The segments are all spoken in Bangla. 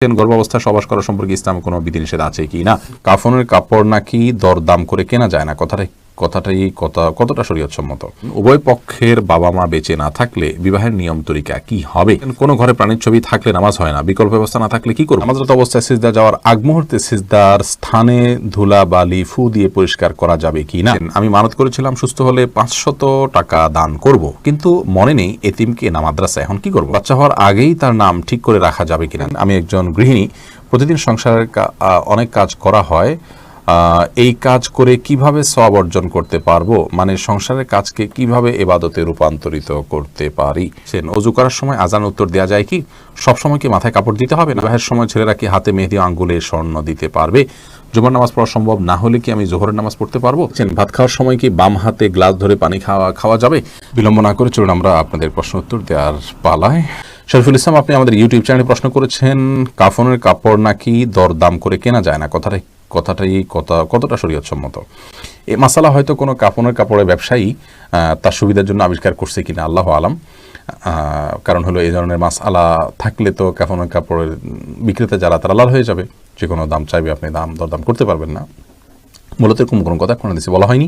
গর্ভাবস্থায় সবাস করা সম্পর্কে ইসলাম কোনো বিধিনিষেধ আছে কি না? কাফনের কাপড় নাকি দরদাম করে কেনা যায় না? কথাটা কথাটাই কথা, কতটা শরীয়তসম্মত? উভয় পক্ষের বাবা মা বেঁচে না থাকলে বিবাহের নিয়ম তরিকা কি হবে? কোনো ঘরে প্রাণীর ছবি থাকলে নামাজ হয় না, বিকল্প ব্যবস্থা না থাকলে কি করব? নামাজরত অবস্থায় সিজদা যাওয়ার আগ মুহূর্তে সিজদার স্থানে ধুলা, বালি, ফু দিয়ে পরিষ্কার করা যাবে কি না? আমি মানত করেছিলাম, সুস্থ হলে পাঁচশত টাকা দান করব। কিন্তু মনে নেই এতিমকে না মাদ্রাসা এখন কি করব? বাচ্চা হওয়ার আগেই তার নাম ঠিক করে রাখা যাবে কিনা? আমি একজন গৃহিণী, প্রতিদিন সংসারের অনেক কাজ করা হয়। এই কাজ করে কীভাবে সব অর্জন করতে পারব? মানে সংসারের কাজকে কীভাবে এবাদতে রূপান্তরিত করতে পারি? সেন অজু করার সময় আজান উত্তর দেওয়া যায় কি? সব সময় কি মাথায় কাপড় দিতে হবে? বিবাহের সময় ছেলেরা কি হাতে মেহেদি আঙ্গুলে স্বর্ণ দিতে পারবে? জুমার নামাজ পড়া সম্ভব না হলে কি আমি জোহরের নামাজ পড়তে পারব? ভাত খাওয়ার সময় কি বাম হাতে গ্লাস ধরে পানি খাওয়া খাওয়া যাবে? বিলম্ব না করে চলুন আমরা আপনাদের প্রশ্ন উত্তর দেওয়ার পালায়। শরীফুল ইসলাম, আপনি আমাদের ইউটিউব চ্যানেলে প্রশ্ন করেছেন, কাফনের কাপড় নাকি দরদাম করে কেনা যায় না? কথাটা কথাটাই কথা কতটা শরীয়তসম্মত। এ মাসালা হয়তো কোনো কাপড়ের কাপড়ের ব্যবসায়ী তার সুবিধার জন্য আবিষ্কার করছে কিনা, আল্লাহ আলাম। কারণ হলো এই ধরনের মাছ আলা থাকলে তো কাপনের কাপড়ের বিক্রেতা যারা, তারা লাল হয়ে যাবে। যে কোনো দাম চাইবে আপনি দাম, দরদাম করতে পারবেন না। মূলত এরকম কোনো কথা কোনো দেশে বলা হয়নি।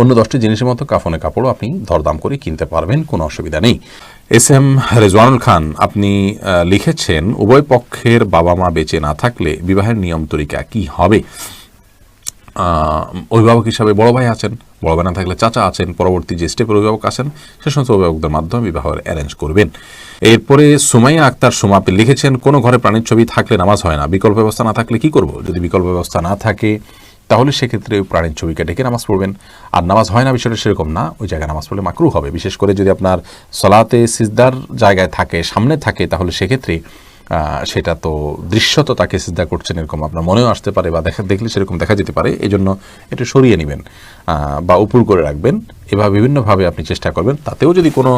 অন্য দশটি জিনিসের মতো কাফনে কাপড়ও আপনি দরদাম করে কিনতে পারবেন, কোনো অসুবিধা নেই। এস এম রেজওয়ানুল খান, আপনি লিখেছেন, উভয় পক্ষের বাবা মা বেঁচে না থাকলে বিবাহের নিয়ম তরিকা কি হবে? অভিভাবক হিসাবে বড় ভাই আছেন, বড় ভাই না থাকলে চাচা আছেন, পরবর্তী যে স্টেপের অভিভাবক আছেন, সে সমস্ত অভিভাবকদের মাধ্যমে বিবাহের অ্যারেঞ্জ করবেন। এরপরে সুমাইয়া আক্তার, সুমা লিখেছেন, কোনো ঘরে প্রাণীর ছবি থাকলে নামাজ হয় না, বিকল্প ব্যবস্থা না থাকলে কি করব? যদি বিকল্প ব্যবস্থা না থাকে তাহলে সেক্ষেত্রে ওই প্রাণীর ছবিকে ডেকে নামাজ পড়বেন। আর নামাজ হয় না, বিষয়টা সেরকম না। ওই জায়গায় নামাজ পড়লে মাকরু হবে। বিশেষ করে যদি আপনার সলাতে সিজদার জায়গায় থাকে, সামনে থাকে, তাহলে সেক্ষেত্রে সেটা তো দৃশ্যত তাকে সিদ্ধা করছেন এরকম আপনার মনেও আসতে পারে বা দেখা দেখলে সেরকম দেখা যেতে পারে। এই জন্য এটা সরিয়ে নেবেন বা উপর করে রাখবেন। এভাবে বিভিন্নভাবে আপনি চেষ্টা করবেন। তাতেও যদি কোনো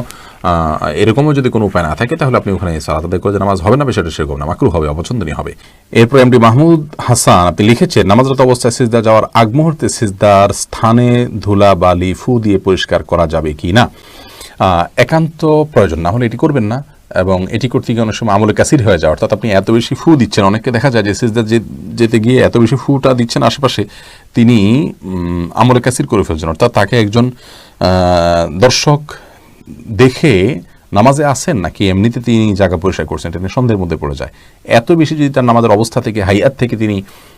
এরকমও যদি কোনো উপায় না থাকে, তাহলে আপনি ওখানে সালাত আদায় করে নামাজ হবে না, বিষয়টা সেরকম না মাকরু হবে, অপছন্দনীয় হবে। এরপর এমডি মাহমুদ হাসান, আপনি লিখেছেন, নামাজরত অবস্থায় সিজদা যাওয়ার আগ মুহূর্তে সিজদার স্থানে ধুলা, বালি, ফু দিয়ে পরিষ্কার করা যাবে কি না একান্ত প্রয়োজন না হলে এটি করবেন না। এবং এটি করতে গিয়ে অনেক সময় আমলে কাসির হয়ে যায়, অর্থাৎ আপনি এত বেশি ফু দিচ্ছেন। অনেককে দেখা যায় যে সিজদা যেতে গিয়ে এত বেশি ফুটা দিচ্ছেন আশেপাশে, তিনি আমলে কাসির করে ফেলছেন। অর্থাৎ তাকে একজন দর্শক দেখে নামাজে আসেন নাকি এমনিতে তিনি জায়গা পরিষ্কার করছেন, এটা সন্দেহের মধ্যে পড়ে যায়। এত বেশি যদি তার নামাজের অবস্থা থেকে, হাইয়াত থেকে তিনি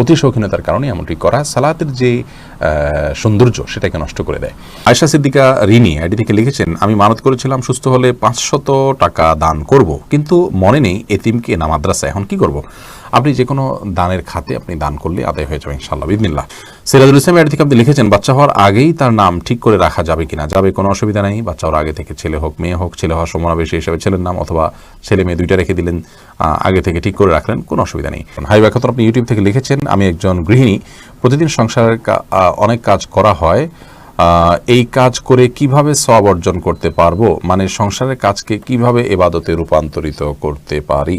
অতি শৌখিনতার কারণে এমনটি করা, সালাতের যে সৌন্দর্য সেটাকে নষ্ট করে দেয়। আয়সা সিদ্দিকা রিনি আইডি থেকে লিখেছেন, আমি মানত করেছিলাম সুস্থ হলে পাঁচশত টাকা দান করব, কিন্তু মনে নেই এতিমকে না মাদ্রাসা এখন কি করব? আপনি যে কোনো দানের খাতে আপনি দান করলে আদায় হয়ে যাবে ইনশাল্লাহ বিদিনিল্লাহ সিরাজুল ইসলাম এটি থেকে আপনি লিখেছেন, বাচ্চা হওয়ার আগেই তার নাম ঠিক করে রাখা যাবে কিনা? যাবে কোনো অসুবিধা নেই, বাচ্চা হওয়ার আগে থেকে ছেলে হোক, মেয়ে হোক, ছেলে হওয়ার সমাবেশী হিসেবে ছেলের নাম অথবা ছেলে মেয়ে দুইটা রেখে দিলেন আগে থেকে ঠিক করে রাখলেন, কোনো অসুবিধা নেই। হাই ব্যাখ্যাত আপনি ইউটিউব থেকে লিখেছেন, আমি একজন গৃহিণী, প্রতিদিন সংসারের অনেক কাজ করা হয় এই কাজ করে কীভাবে সব অর্জন করতে পারব? মানে সংসারের কাজকে কীভাবে এবাদতে রূপান্তরিত করতে পারি?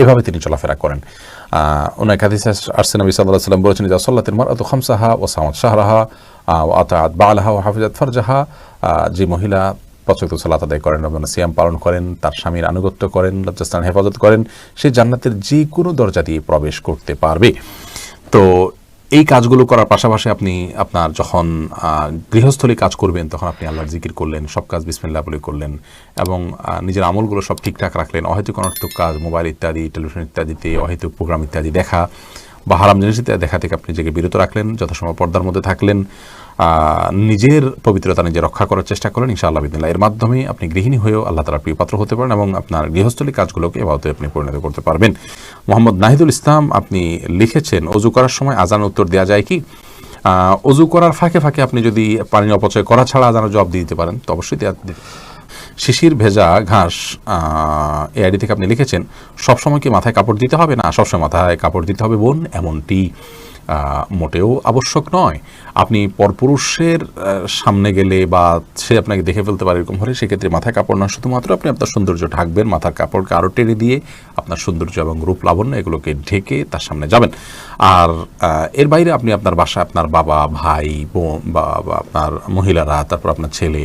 এভাবে তিনি চলাফেরা করেন। ওনার কাদিস আরসেন নবী সাল্লাহ সাল্লাম বলেছেন যে সল্লাতের মার অত খামসাহা ও সামাদ শাহরাহা আতাত বালাহা ও হাফিজাত ফারজাহা। যে মহিলা প্রচলিত সালাত আদায় করেন, রমজান সিয়াম পালন করেন, তার স্বামীর আনুগত্য করেন, লজ্জাস্থান হেফাজত করেন, সে জান্নাতের যে কোনো দরজা দিয়ে প্রবেশ করতে পারবে। তো এই কাজগুলো করার পাশাপাশি আপনি আপনার যখন গৃহস্থলী কাজ করবেন, তখন আপনি আল্লাহর জিকির করলেন, সব কাজ বিসমিল্লা বলে করলেন এবং নিজের আমলগুলো সব ঠিকঠাক রাখলেন। অহেতুক অনর্থক কাজ, মোবাইল ইত্যাদি, টেলিভিশন ইত্যাদিতে অহেতুক প্রোগ্রাম ইত্যাদি দেখা। বা হারাম জিনিসের দেখা থেকে আপনি নিজেকে বিরত রাখলেন যথাসময় পর্দার মধ্যে থাকলেন নিজের পবিত্রতা নিজে রক্ষা করার চেষ্টা করেন ইনশাআল্লাহ বিদিল্লাহ এর মাধ্যমে আপনি গৃহিণী হয়েও আল্লাহ তালার প্রিয়পাত্র হতে পারেন এবং আপনার গৃহস্থলী কাজগুলোকে এভাবে আপনি পরিণত করতে পারবেন। মোহাম্মদ নাহিদুল ইসলাম, আপনি লিখেছেন, অজু করার সময় আজান উত্তর দেওয়া যায় কি? অজু করার ফাঁকে ফাঁকে আপনি যদি পানি অপচয় করা ছাড়া আজানের জবাব দিয়ে দিতে পারেন, তো অবশ্যই দেয়া শিশির ভেজা ঘাস এই আইডি থেকে আপনি লিখেছেন, সবসময় কি মাথায় কাপড় দিতে হবে? না, সবসময় মাথায় কাপড় দিতে হবে বোন, এমনটি মোটেও আবশ্যক নয়। আপনি পরপুরুষের সামনে গেলে বা সে আপনাকে দেখে ফেলতে পারে এরকম হলে সেক্ষেত্রে মাথায় কাপড় না শুধুমাত্র আপনি আপনার সৌন্দর্য ঢাকবেন, মাথার কাপড়কে আরও টেনে দিয়ে আপনার সৌন্দর্য এবং রূপ লাবণ্য এগুলোকে ঢেকে তার সামনে যাবেন। আর এর বাইরে আপনি আপনার বাসায় আপনার বাবা, ভাই, বোন বা আপনার মহিলারা, তারপর আপনার ছেলে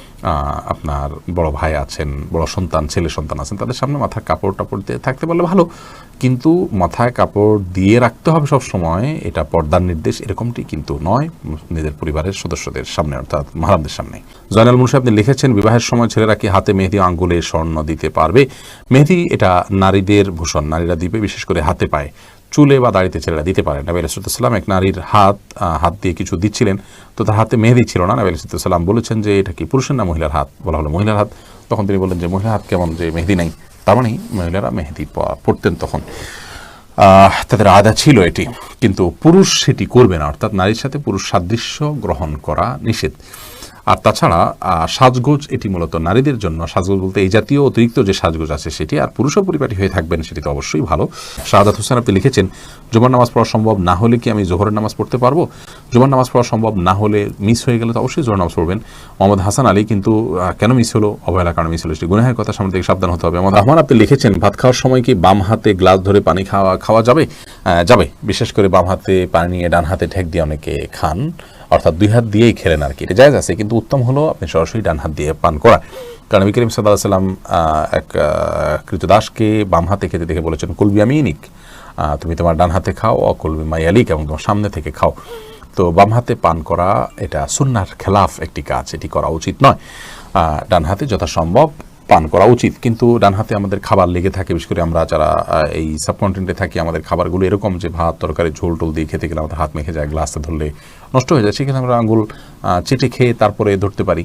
আপনার বড় ভাই আছেন, বড় সন্তান, ছেলে সন্তান আছেন, তাদের সামনে মাথায় কাপড় টাপড় দিয়ে থাকতে পারলে ভালো। কিন্তু মাথায় কাপড় দিয়ে রাখতে হবে সব সময় এটা পর্দার নির্দেশ, এরকমটি কিন্তু নয় নিজের পরিবারের সদস্যদের সামনে, অর্থাৎ মাহারামদের সামনে। জয়নাল মুন্সি, আপনি লিখেছেন, বিবাহের সময় ছেলেরা কি হাতে মেহেদি আঙ্গুলে স্বর্ণ দিতে পারবে? মেহেদি এটা নারীদের ভূষণ, নারীরা দিবে, বিশেষ করে হাতে পায়। চুলে বা দাড়িতে ছেলেরা দিতে পারে। নবী আলাইসাল্লাম এক নারীর হাত হাত দিয়ে কিছু দিচ্ছিলেন, তো তার হাতে মেহেদি ছিল না। নবী আলাইসাল্লাম বলেছেন যে, এটা কি পুরুষের না মহিলার হাত? বলা হলো, মহিলার হাত। তখন তিনি বললেন যে, মহিলার হাত কেমন যে মেহেদি নাই। তার মানে মহিলারা মেহেদি পড়তেন তখন। তাদের আদা ছিল এটি, কিন্তু পুরুষ সেটি করবে না। অর্থাৎ নারীর সাথে পুরুষ সাদৃশ্য গ্রহণ করা নিষেধ। আর তাছাড়া সাজগোজ এটি মূলত নারীদের জন্য। সাজগোজ বলতে এই জাতীয় অতিরিক্ত যে সাজগোজ আছে সেটি আর পুরুষও পরিপাটি হয়ে থাকবেন সেটি তো অবশ্যই ভালো। শাহাদাত হোসেন আপনি লিখেছেন, জুমার নামাজ পড়া সম্ভব না হলে কি আমি জোহরের নামাজ পড়তে পারব? জুমার নামাজ পড়া সম্ভব না হলে মিস হয়ে গেলে তো অবশ্যই জোহর নামাজ পড়বেন। মোহাম্মদ হাসান আলী কিন্তু কেন মিস হলো? অবহেলা কারণে মিস হলো। সেটি গুনাহের কথা সামনে থেকে সাবধান হতে হবে। মোহাম্মদ রহমান আপনি লিখেছেন, ভাত খাওয়ার সময় কি বাম হাতে গ্লাস ধরে পানি খাওয়া খাওয়া যাবে? যাবে। বিশেষ করে বাম হাতে পানি নিয়ে ডান হাতে ঠেক দিয়ে অনেকে খান। অর্থাৎ দুই হাত দিয়েই খেলেন আর কি। এটা জায়গা আছে, কিন্তু উত্তম হলো আপনি সরাসরি ডান হাত দিয়ে পান করা। কারণ করিম সাল্লাহ সাল্লাম এক কৃতদাসকে বাম হাতে খেতে দেখে বলেছেন, কুলবি আমিনিক তুমি তোমার ডান হাতে খাও অকুলবি মাইয়ালিক এবং তোমার সামনে থেকে খাও। তো বাম হাতে পান করা, এটা সুন্নার খেলাফ একটি কাজ, এটি করা উচিত নয়। ডান হাতে যথাসম্ভব পান করা উচিত। কিন্তু ডান হাতে আমাদের খাবার লেগে থাকে, বিশেষ করে আমরা যারা এই সাবকন্টিনেন্টে থাকি, আমাদের খাবারগুলো এরকম যে ভাত, তরকারি, ঝোল টোল দিয়ে খেতে গেলে আমাদের হাত মেখে যায় গ্লাসে ধরলে নষ্ট হয়ে যায়, সেখানে আমরা আঙুল চেটে খেয়ে তারপরে ধরতে পারি।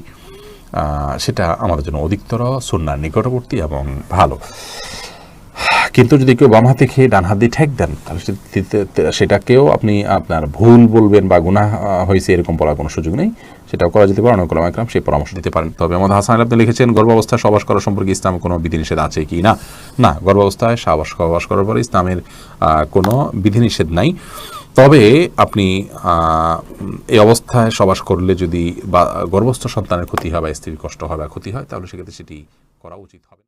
সেটা আমাদের জন্য অধিকতর সন্ন্যার নিকটবর্তী এবং ভালো। কিন্তু যদি কেউ বাম হাতে খেয়ে ডান হাত দিয়ে ঠেক দেন তাহলে সেটাকেও আপনি আপনার ভুল বলবেন বা আহ, হয়েছে এরকম বলার কোনো সুযোগ নেই। সেটাও করা যেতে পারে অনেক কোনো একরাম সেই পরামর্শ দিতে পারেন। তবে আমাদের হাসান আপনি লিখেছেন গর্ভাবস্থায় সবাস করা সম্পর্কে ইসলাম কোনো বিধিনিষেধ আছে কি না? না গর্ভাবস্থায় সাবাস সবাস করার পরে ইসলামের কোনো বিধিনিষেধ নাই। তবে আপনি এই অবস্থায় সবাস করলে যদি বা গর্ভস্থ সন্তানের ক্ষতি হয় বা স্ত্রীর কষ্ট হয় বা ক্ষতি হয় তাহলে সেক্ষেত্রে সেটি করা উচিত হবে।